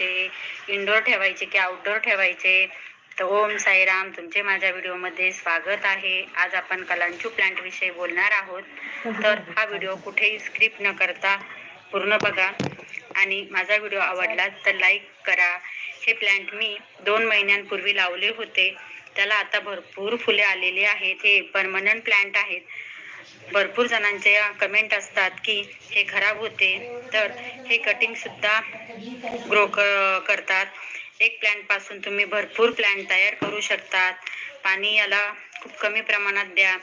ठेवायचे इनडोअर ठेवायचे की आउटडोर ठेवायचे. तर ओम साईराम तुमचे माझ्या व्हिडिओमध्ये स्वागत आहे. आज आपण कलांचू प्लांट विषयी बोलणार आहोत. तर हा व्हिडिओ कुठेही स्क्रिप्ट न करता पूर्ण बघा. आणि माझा व्हिडिओ आवडला तर लाईक करा. हे प्लांट मी दोन महिन्यांपूर्वी लावले होते. त्याला आता भरपूर फुले आलेली आहेत. हे परमनंट प्लांट आहेत. भरपूर जणांचे कमेंट असतात की हे खराब होते. तर हे कटिंग सुद्धा ग्रो करतात. एक प्लॅनपासून तुम्ही भरपूर प्लॅन तयार करू शकतात. पाणी याला खूप कमी प्रमाणात द्या.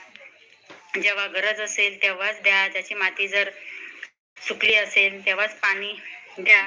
जेव्हा गरज असेल तेव्हाच द्या. त्याची माती जर सुकली असेल तेव्हाच पाणी द्या.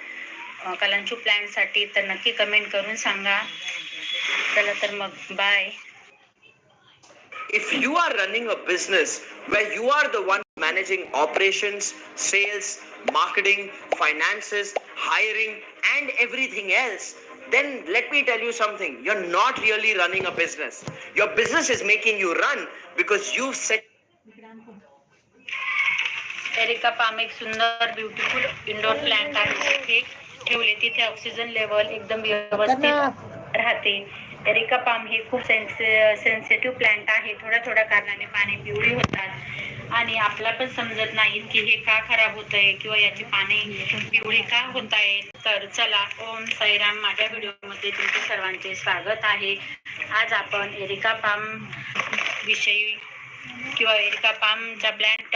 कलांचू प्लॅनसाठी तर नक्की कमेंट करून सांगा चला तर मग bye If you are running a business where you are the one managing operations, sales, marketing, finances, hiring, and everything else, then let me tell you something. You're not really running a business. Your business is making you run because you've set areca palm एक सुंदर beautiful indoor plant आहे तिथे ठेवले तिथे oxygen level एकदम व्यवस्थित राहते. Erica palm हे खूप सेन्सिटिव्ह प्लांट आहे थोड्या थोड्या कारणाने पाने पिवळी होतात. आणि आपला पण समजत नाही की हे का खराब होत आहे किंवा याची पाने पिवळी का होत आहेत तर चला ओम साईराम माझ्या व्हिडिओमध्ये तुमचे सर्वांचे स्वागत आहे. आज आपण एरिका पाम विषयी किंवा एरिका पामच्या प्लॅन्ट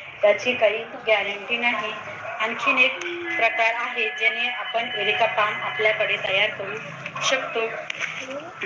त्याची काही गॅरंटी नाही. आणखीन एक प्रकार आहे ज्याने आपण एरिका पाम आपल्याकडे तयार करू शकतो.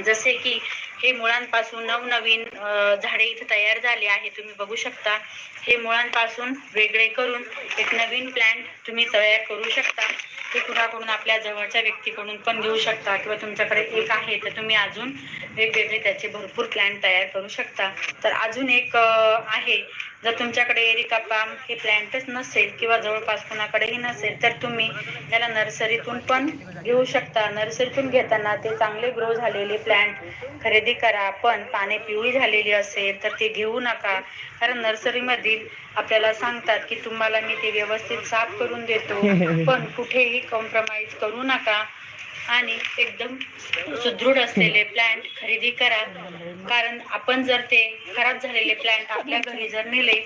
जसे की हे मुळांपासून नवनवीन झाडे इथे तयार झाले आहे तुम्ही बघू शकता. हे मुळांपासून वेगळे करून एक नवीन प्लॅन्ट तुम्ही तयार करू शकता. ते कुणाकडून? आपल्या जवळच्या व्यक्तीकडून पण घेऊ शकता. किंवा तुमच्याकडे एक आहे तर तुम्ही अजून वेगवेगळे त्याचे भरपूर प्लॅन तयार करू शकता. तर अजून एक आहे. जर तुमच्याकडे एरिका पाम हे प्लॅन्टच नसेल किंवा जवळपास कुणाकडेही नसेल तर तुम्ही त्याला नर्सरीतून पण घेऊ शकता. नर्सरीतून घेताना ते चांगले ग्रो झालेले प्लॅन्ट खरेदी करा. पण पाने पिवळी झालेली असेल तर ते घेऊ नका. कारण नर्सरीमधील आपल्याला सांगतात की तुम्हाला मी ते व्यवस्थित साफ करून देतो. पण कुठेही कॉम्प्रोमाइज करू नका. आणि एकदम सुदृढ असलेले प्लॅन्ट खरेदी करा. कारण आपण जर ते खराब झालेले प्लॅन्ट आपल्या घरी जर नेले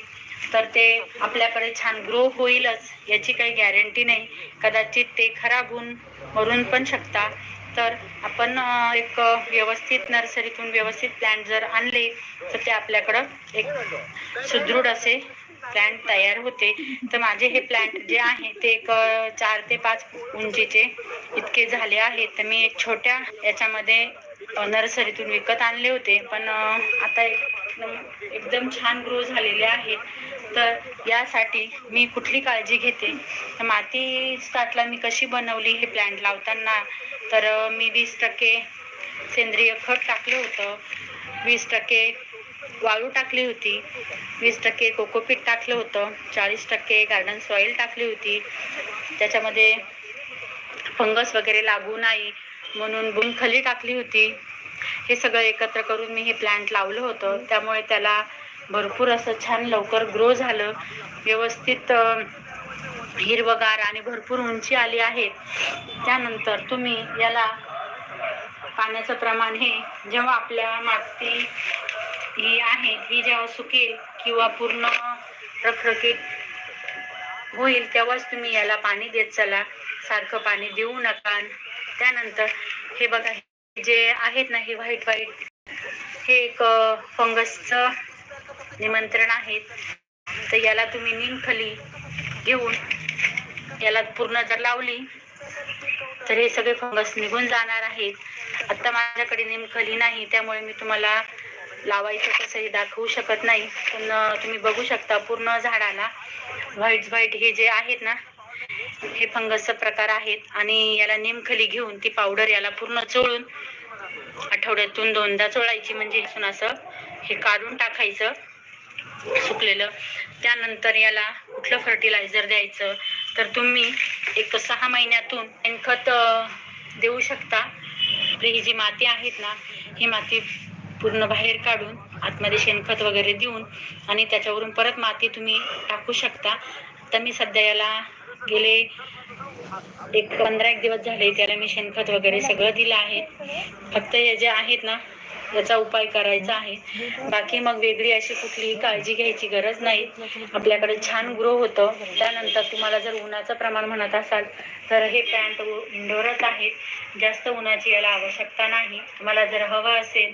तर ते आपल्याकडे छान ग्रो होईलच याची काही गॅरंटी नाही. कदाचित ते खराब होऊन मरून पण शकता. तर आपण एक व्यवस्थित नर्सरीतून व्यवस्थित प्लॅन्ट जर आणले तर ते आपल्याकडं एक सुदृढ असे प्लॅन्ट तयार होते. तर माझे हे प्लॅन्ट जे आहे ते एक चार ते पाच उंचीचे इतके झाले आहेत. तर मी एक छोट्या याच्यामध्ये नर्सरीतून विकत आणले होते. पण आता एकदम एकदम छान ग्रो झालेले आहेत तर यासाठी मी कुठली काळजी घेते? तर माती साठला मी कशी बनवली हे प्लॅन्ट लावताना? तर मी वीस टक्के सेंद्रिय खत टाकलं होतं. वीस टक्के वाळू टाकली होती. वीस टक्के कोकोपीट टाकलं होतं. चाळीस टक्के गार्डन सॉईल टाकली होती. त्याच्यामध्ये फंगस वगैरे लागू नाही. म्हणून बुमखली टाकली होती. हे सगळं एकत्र करून मी हे प्लॅन्ट लावलं होतं. त्यामुळे त्याला भरपूर असं छान लवकर ग्रो झालं. व्यवस्थित हिरवगार आणि भरपूर उंची आली आहे. त्यानंतर तुम्ही याला पाण्याचं प्रमाण हे जेव्हा आपल्या माती ही आहे. ही जेव्हा सुकेल किंवा पूर्ण रखरखीत होईल तेव्हाच तुम्ही याला पाणी देत चला. सारखं पाणी देऊ नका. त्यानंतर हे बघा जे आहेत ना हे व्हाईट व्हाईट हे एक फंगसचं निमंत्रण आहेत तर याला तुम्ही निमखली घेऊन याला पूर्ण जर लावली तर हे सगळे फंगस निघून जाणार आहेत. आता माझ्याकडे निमखली नाही त्यामुळे मी तुम्हाला लावायचं कसंही दाखवू शकत नाही. पण तुम्ही बघू शकता पूर्ण झाडाला व्हाईट व्हाईट हे जे आहेत ना हे फंगसचा प्रकार आहेत. आणि याला निमखली घेऊन ती पावडर याला पूर्ण चोळून आठवड्यातून दोनदा चोळायची. म्हणजे असं हे काढून टाकायचं सुकलेलं. त्यानंतर याला कुठलं फर्टिलायझर द्यायचं? तर तुम्ही एक सहा महिन्यातून शेणखत देऊ शकता. आपली ही जी माती आहेत ना ही माती पूर्ण बाहेर काढून आतमध्ये शेणखत वगैरे देऊन आणि त्याच्यावरून परत माती तुम्ही टाकू शकता. तर मी सध्या याला गेले एक पंधरा एक दिवस झाले त्याला मी शेणखत वगैरे सगळं दिलं आहे. फक्त हे जे आहेत ना याचा उपाय करायचा आहे. बाकी मग वेगळी अशी कुठलीही काळजी घ्यायची गरज नाही. आपल्याकडे छान ग्रो होतं. त्यानंतर तुम्हाला जर उन्हाचं प्रमाण म्हणत असाल तर हे पॅन्ट इंडोरच आहेत. जास्त उन्हाची याला आवश्यकता नाही. तुम्हाला जर हवं असेल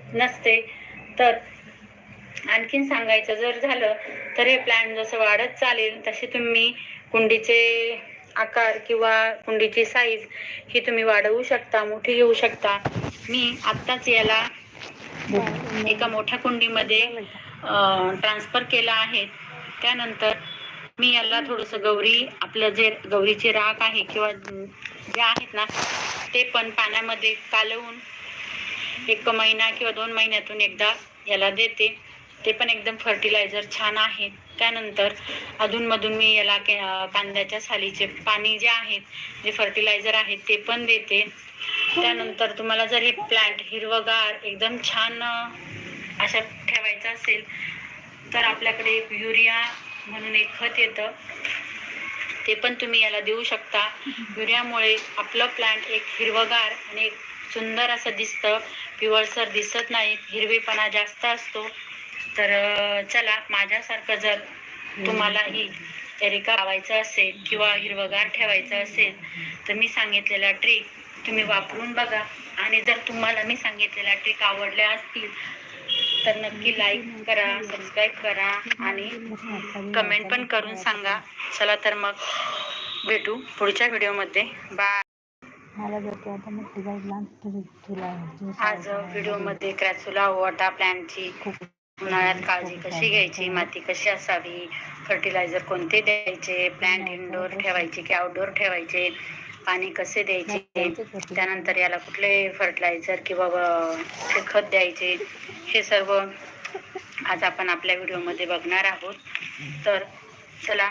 नसते. तर आणखीन सांगायचं जर झालं तर हे प्लॅन जसं वाढत चालेल तसे तुम्ही कुंडीचे आकार किंवा कुंडीची साईज ही तुम्ही वाढवू शकता मोठी घेऊ शकता. मी आत्ताच याला एका मोठ्या कुंडीमध्ये ट्रान्सफर केला आहे. त्यानंतर मी याला थोडंसं गौरी आपलं जे गौरीचे राख आहे किंवा जे आहेत ना ते पण पाण्यामध्ये कालवून एक महिना किंवा दोन महिन्यातून एकदा याला देते. ते पण एकदम फर्टिलायझर छान आहे. त्यानंतर अधूनमधून मी याला के- कांद्याच्या सालीचे पाणी जे आहेत जे फर्टिलायझर आहेत ते पण देते. त्यानंतर तुम्हाला जर हे प्लांट हिरवगार एकदम छान अशा ठेवायचं असेल तर आपल्याकडे युरिया म्हणून एक खत येतं. ते पण तुम्ही याला देऊ शकता. युरियामुळे आपलं प्लांट एक हिरवगार आणि एक सुंदर असं दिसतं. पिवळसर दिसत नाही हिरवेपणा जास्त असतो. तर चला माझ्यासारखं जर तुम्हालाही एरिका लावायचं असेल किंवा हिरवगार ठेवायचं असेल तर मी सांगितलेला ट्रिक तुम्ही वापरून बघा. आणि जर तुम्हाला मी सांगितलेल्या ट्रिक आवडल्या असतील तर नक्की लाईक करा सबस्क्राईब करा आणि कमेंट पण करून सांगा. चला तर मग भेटू पुढच्या व्हिडिओमध्ये बाय मला जर ते आता मग लहान तुला तुझं आज व्हिडिओमध्ये क्रॅसुला वॉटर प्लॅनची. उन्हाळ्यात काळजी कशी घ्यायची? माती कशी असावी? फर्टिलायझर कोणते द्यायचे? प्लॅन्ट इनडोअर ठेवायचे की आउटडोअर ठेवायचे? पाणी कसे द्यायचे? त्यानंतर याला कुठले फर्टिलायझर किंवा खत द्यायचे? हे सर्व आज आपण आपल्या व्हिडिओमध्ये बघणार आहोत. तर चला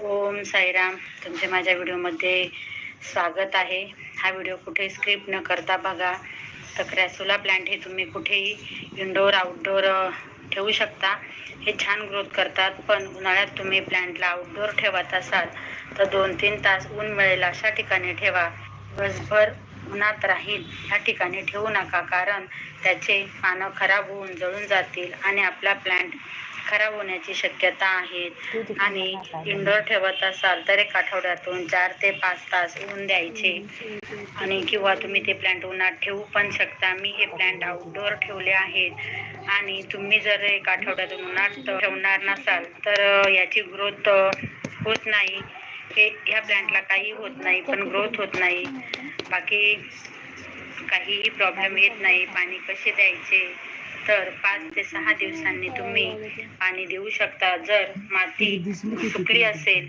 ओम साईराम. तुमचे माझ्या व्हिडिओमध्ये स्वागत आहे. हा व्हिडिओ कुठे स्क्रिप्ट न करता बघा. तर क्रॅसोला प्लांट हे तुम्ही कुठेही इनडोअर आउटडोअर ठेवू शकता. हे छान ग्रोथ करतात. पण उन्हाळ्यात तुम्ही प्लांटला आउटडोअर ठेवत असाल तर दोन तीन तास ऊन मिळेल अशा ठिकाणी ठेवा. दिवसभर उन्हात राहील ह्या ठिकाणी ठेवू नका कारण त्याचे पानं खराब होऊन जळून जातील आणि आपला प्लांट खराब होण्याची शक्यता आहे. आणि इंडोर ठेवत असाल तर एक आठवड्यातून चार ते पाच तास ऊन द्यायचे. आणि किंवा तुम्ही ते प्लांट उन्हात ठेवू पण शकता. मी हे प्लांट आउटडोअर ठेवले आहेत. आणि तुम्ही जर एक आठवड्यातून उन्हात ठेवणार नसाल तर याची ग्रोथ होत नाही. हे ह्या प्लांटला काही होत नाही पण ग्रोथ होत नाही. बाकी काहीही प्रॉब्लेम येत नाही. पाणी कसे द्यायचे? तर पाच ते सहा दिवसांनी तुम्ही पाणी देऊ शकता. जर माती सुकली असेल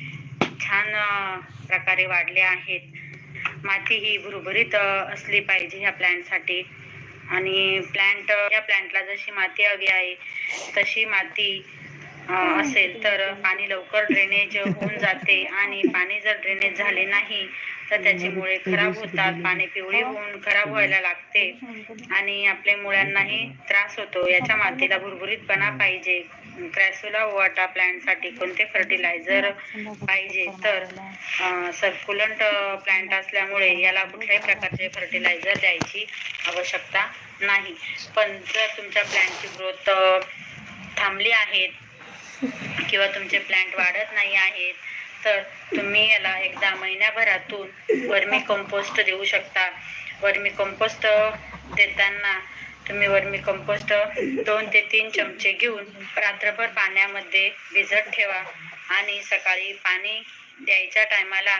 छान प्रकारे वाढले आहेत. माती ही भुरभुरीत असली पाहिजे ह्या प्लांटसाठी आणि प्लांट या प्लांटला जशी माती हवी आहे तशी माती असेल तर पाणी लवकर ड्रेनेज होऊन जाते. आणि पाणी जर ड्रेनेज झाले नाही तर त्याची मुळे खराब होतात पाणी पिवळी होऊन खराब व्हायला लागते. आणि आपल्या मुळांनाही त्रास होतो. याच्या मातीला भुरभुरीतपणा पाहिजे. क्रॅसोला वाटा प्लांटसाठी कोणते फर्टिलायझर पाहिजे? तर सर्क्युलंट प्लांट असल्यामुळे याला कुठल्याही प्रकारचे फर्टिलायझर द्यायची आवश्यकता नाही. पण जर तुमच्या प्लांटची ग्रोथ थांबली आहेत किंवा तुमचे प्लांट वाढत नाही आहेत तर तुम्ही याला एकदा महिन्याभरातून वर्मी कंपोस्ट देऊ शकता. वर्मी कंपोस्ट देताना तुम्ही वर्मी कंपोस्ट दोन ते तीन चमचे घेऊन रात्रभर पाण्यामध्ये भिजत ठेवा आणि सकाळी पाणी द्यायच्या टायमाला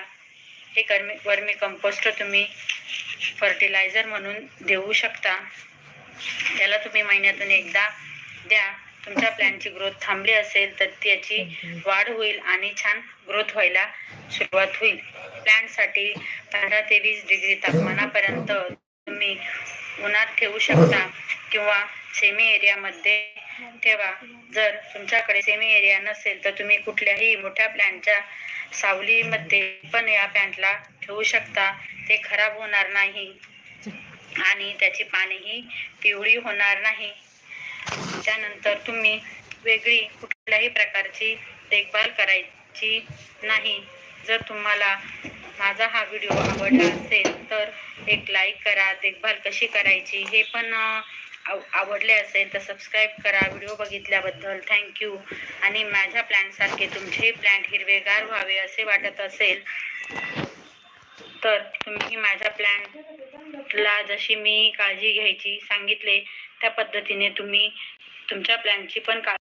हे कर्मी वर्मी कंपोस्ट तुम्ही फर्टिलायझर म्हणून देऊ शकता. त्याला तुम्ही महिन्यातून एकदा द्या. तुमच्या प्लॅनची ग्रोथ थांबली असेल तर त्याची वाढ होईल आणि छान ग्रोथ व्हायला सुरुवात होईल. प्लॅन्टसाठी पंधरा ते वीस डिग्री तापमानापर्यंत तुम्ही उन्हात ठेवू शकता किंवा सेमी एरियामध्ये ठेवा. जर तुमच्याकडे सेमी एरिया नसेल तर तुम्ही कुठल्याही मोठ्या प्लॅन्टच्या सावलीमध्ये पण या प्लॅन्टला ठेवू शकता. ते खराब होणार नाही आणि त्याची पाणीही पिवळी होणार नाही. त्यानंतर तुम्ही वेगळी कुठल्याही प्रकारची देखभाल करायची नाही. जर तुम्हाला माझा हा व्हिडिओ आवडला असेल तर एक लाईक करा देखभाल कशी करायची हे पण आव- आवडले असेल तर सबस्क्राईब करा व्हिडिओ बघितल्याबद्दल. थँक्यू आणि माझ्या प्लॅनसारखे तुमचे प्लॅन्ट हिरवेगार व्हावे असे वाटत असेल तर तुम्ही माझ्या प्लॅनला जशी मी काळजी घ्यायची सांगितले त्या पद्धतीने तुम्ही तुमच्या प्लॅनची पण काळजी